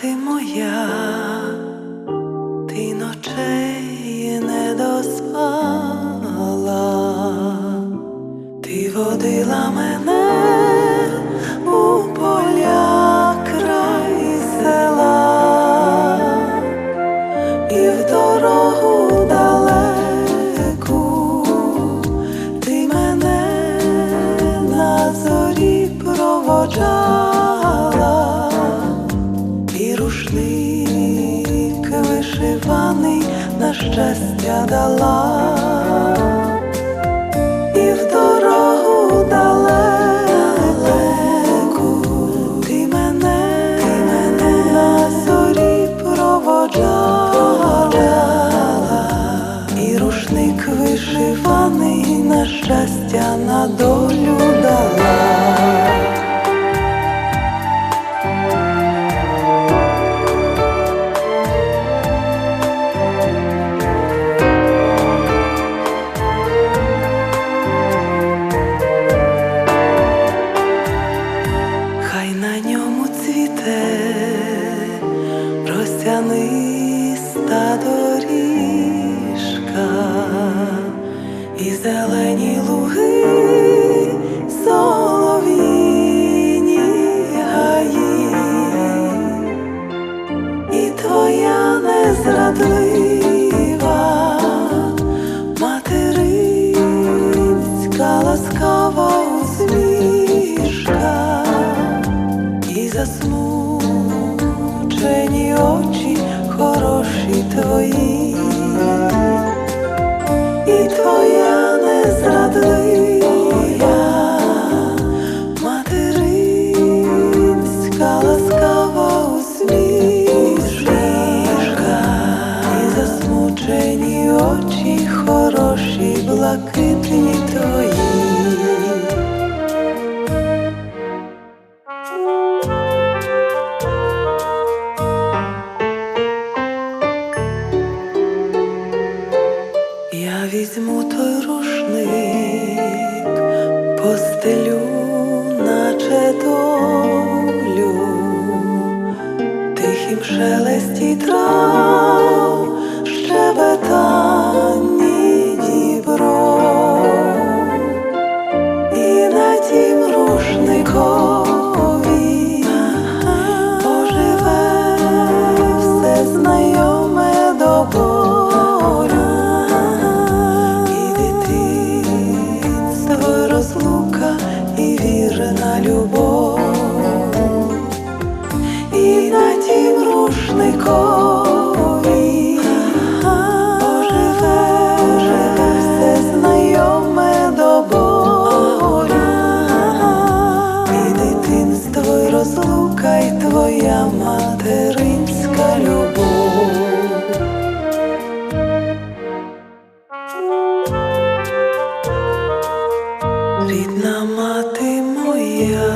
ти моя. Щастя на долю дала. Хай на ньому зелені луги, солов'їні гаї, і твоя незрадлива материнська ласкава усмішка. І засмучені очі хороші твої, блакитні твої. Я візьму той рушник, постелю, наче долю, тихім шелесті трав, щебетанні рушникові оживе, оживе все знайоме до болю, і дитинство, розлука, і твоя материнська любов. Рідна мати моя,